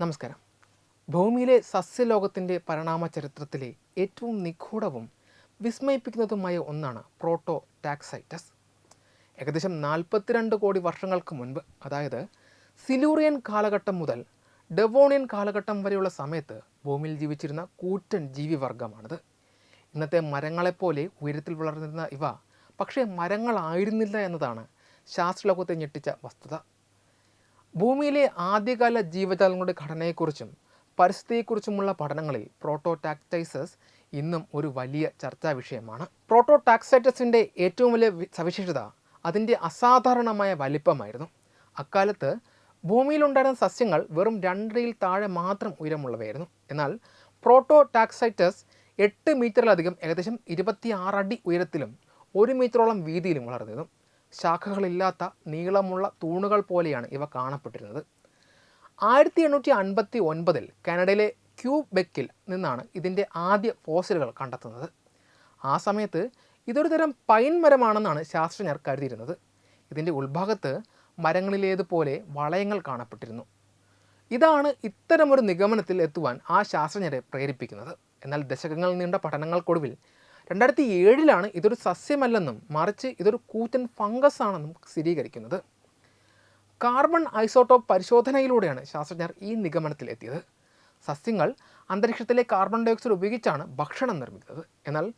നമസ്കാരം. ഭൂമിയിലെ സസ്യലോകത്തിന്റെ പരിണാമ ചരിത്രത്തിലെ ഏറ്റവും നിഗൂഢവും വിസ്മയിപ്പിക്കുന്നതുമായ ഒന്നാണ് പ്രോട്ടോ ടാക്സൈറ്റസ് ഏകദേശം നാൽപ്പത്തിരണ്ട് കോടി വർഷങ്ങൾക്ക് മുൻപ് അതായത് സിലൂറിയൻ കാലഘട്ടം മുതൽ ഡെവോണിയൻ കാലഘട്ടം വരെയുള്ള സമയത്ത് ഭൂമിയിൽ ജീവിച്ചിരുന്ന കൂറ്റൻ ജീവിവർഗമാണിത് ഇന്നത്തെ മരങ്ങളെപ്പോലെ ഉയരത്തിൽ വളർന്നിരുന്ന ഇവ പക്ഷേ മരങ്ങളായിരുന്നില്ല എന്നതാണ് ശാസ്ത്രലോകത്തെ ഞെട്ടിച്ച വസ്തുത. ഭൂമിയിലെ ആദ്യകാല ജീവജാലങ്ങളുടെ ഘടനയെക്കുറിച്ചും പരിസ്ഥിതിയെക്കുറിച്ചുമുള്ള പഠനങ്ങളിൽ പ്രോട്ടോടാക്ടൈസസ് ഇന്നും ഒരു വലിയ ചർച്ചാ വിഷയമാണ്. പ്രോട്ടോടാക്സൈറ്റസിന്റെ ഏറ്റവും വലിയ സവിശേഷത അതിന്റെ അസാധാരണമായ വലിപ്പമായിരുന്നു. അക്കാലത്ത് ഭൂമിയിലുണ്ടായിരുന്ന സസ്യങ്ങൾ വെറും രണ്ടരയിൽ താഴെ മാത്രം ഉയരമുള്ളവയായിരുന്നു. എന്നാൽ പ്രോട്ടോടാക്സൈറ്റസ് എട്ട് മീറ്ററിലധികം ഏകദേശം ഇരുപത്തി അടി ഉയരത്തിലും ഒരു മീറ്ററോളം വീതിയിലും വളർന്നിരുന്നു. ശാഖകളില്ലാത്ത നീളമുള്ള തൂണുകൾ പോലെയാണ് ഇവ കാണപ്പെട്ടിരുന്നത്. ആയിരത്തി എണ്ണൂറ്റി അൻപത്തി ഒൻപതിൽ കാനഡയിലെ ക്യൂബെക്കിൽ നിന്നാണ് ഇതിന്റെ ആദ്യ ഫോസിലുകൾ കണ്ടെത്തുന്നത്. ആ സമയത്ത് ഇതൊരു തരം പൈൻ മരമാണെന്നാണ് ശാസ്ത്രജ്ഞർ കരുതിയിരുന്നത്. ഇതിന്റെ ഉൾഭാഗത്ത് മരങ്ങളിലേതുപോലെ വളയങ്ങൾ കാണപ്പെട്ടിരുന്നു. ഇതാണ് ഇത്തരമൊരു നിഗമനത്തിൽ എത്തുവാൻ ആ ശാസ്ത്രജ്ഞരെ പ്രേരിപ്പിക്കുന്നത്. എന്നാൽ ദശകങ്ങൾ നീണ്ട പഠനങ്ങൾക്കൊടുവിൽ രണ്ടായിരത്തി ഏഴിലാണ് ഇതൊരു സസ്യമല്ലെന്നും മറിച്ച് ഇതൊരു കൂറ്റൻ ഫംഗസ് ആണെന്നും സ്ഥിരീകരിക്കുന്നത്. കാർബൺ ഐസോട്ടോപ്പ് പരിശോധനയിലൂടെയാണ് ശാസ്ത്രജ്ഞർ ഈ നിഗമനത്തിലെത്തിയത്. സസ്യങ്ങൾ അന്തരീക്ഷത്തിലെ കാർബൺ ഡയോക്സൈഡ് ഉപയോഗിച്ചാണ് ഭക്ഷണം നിർമ്മിക്കുന്നത്. എന്നാൽ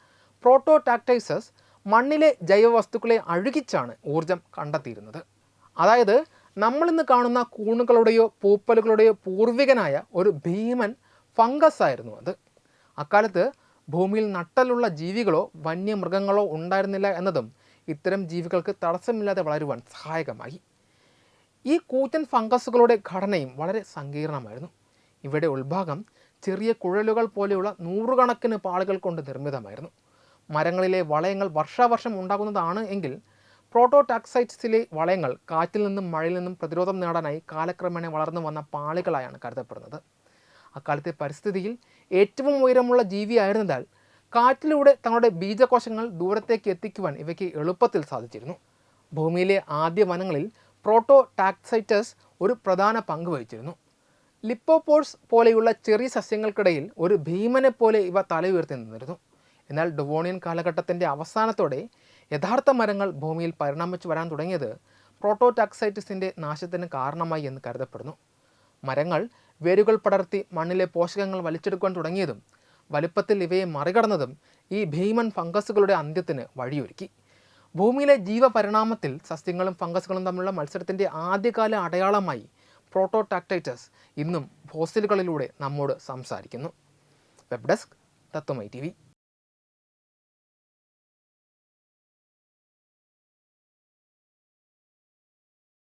പ്രോട്ടോടാക്ടൈസസ് മണ്ണിലെ ജൈവവസ്തുക്കളെ അഴുകിച്ചാണ് ഊർജം കണ്ടെത്തിയിരുന്നത്. അതായത് നമ്മളിന്ന് കാണുന്ന കൂണുകളുടെയോ പൂപ്പലുകളുടെയോ പൂർവികനായ ഒരു ഭീമൻ ഫംഗസ് ആയിരുന്നു അത്. അക്കാലത്ത് ഭൂമിയിൽ നട്ടലുള്ള ജീവികളോ വന്യമൃഗങ്ങളോ ഉണ്ടായിരുന്നില്ല എന്നതും ഇത്തരം ജീവികൾക്ക് തടസ്സമില്ലാതെ വളരുവാൻ സഹായകമായി. ഈ കൂറ്റൻ ഫംഗസുകളുടെ ഘടനയും വളരെ സങ്കീർണമായിരുന്നു. ഇവിടെ ഉൾഭാഗം ചെറിയ കുഴലുകൾ പോലെയുള്ള നൂറുകണക്കിന് പാളുകൾ കൊണ്ട് നിർമ്മിതമായിരുന്നു. മരങ്ങളിലെ വളയങ്ങൾ വർഷാവർഷം ഉണ്ടാകുന്നതാണ് എങ്കിൽ പ്രോട്ടോടാക്സൈറ്റ്സിലെ വളയങ്ങൾ കാറ്റിൽ നിന്നും മഴയിൽ നിന്നും പ്രതിരോധം നേടാനായി കാലക്രമേണ വളർന്നു വന്ന പാളികളായാണ് കരുതപ്പെടുന്നത്. അക്കാലത്തെ പരിസ്ഥിതിയിൽ ഏറ്റവും ഉയരമുള്ള ജീവിയായിരുന്നതാൽ കാറ്റിലൂടെ തങ്ങളുടെ ബീജകോശങ്ങൾ ദൂരത്തേക്ക് എത്തിക്കുവാൻ ഇവയ്ക്ക് എളുപ്പത്തിൽ സാധിച്ചിരുന്നു. ഭൂമിയിലെ ആദ്യ വനങ്ങളിൽ പ്രോട്ടോ ടാക്സൈറ്റസ് ഒരു പ്രധാന പങ്ക് വഹിച്ചിരുന്നു. ലിപ്പോപോഴ്സ് പോലെയുള്ള ചെറിയ സസ്യങ്ങൾക്കിടയിൽ ഒരു ഭീമനെ പോലെ ഇവ തല ഉയർത്തി നിന്നിരുന്നു. എന്നാൽ ഡുവോണിയൻ കാലഘട്ടത്തിന്റെ അവസാനത്തോടെ യഥാർത്ഥ മരങ്ങൾ ഭൂമിയിൽ പരിണമിച്ചു വരാൻ തുടങ്ങിയത് പ്രോട്ടോടാക്സൈറ്റിസിന്റെ നാശത്തിന് കാരണമായി എന്ന് കരുതപ്പെടുന്നു. മരങ്ങൾ വേരുകൾ പടർത്തി മണ്ണിലെ പോഷകങ്ങൾ വലിച്ചെടുക്കുവാൻ തുടങ്ങിയതും വലുപ്പത്തിൽ ഇവയെ മറികടന്നതും ഈ ഭീമൻ ഫംഗസുകളുടെ അന്ത്യത്തിന് വഴിയൊരുക്കി. ഭൂമിയിലെ ജീവപരിണാമത്തിൽ സസ്യങ്ങളും ഫംഗസുകളും തമ്മിലുള്ള മത്സരത്തിന്റെ ആദ്യകാല അടയാളമായി പ്രോട്ടോടാക്ടൈറ്റസ് ഇന്നും ഫോസിലുകളിലൂടെ നമ്മോട് സംസാരിക്കുന്നു. വെബ് ഡെസ്ക് തത്വമൈ ടി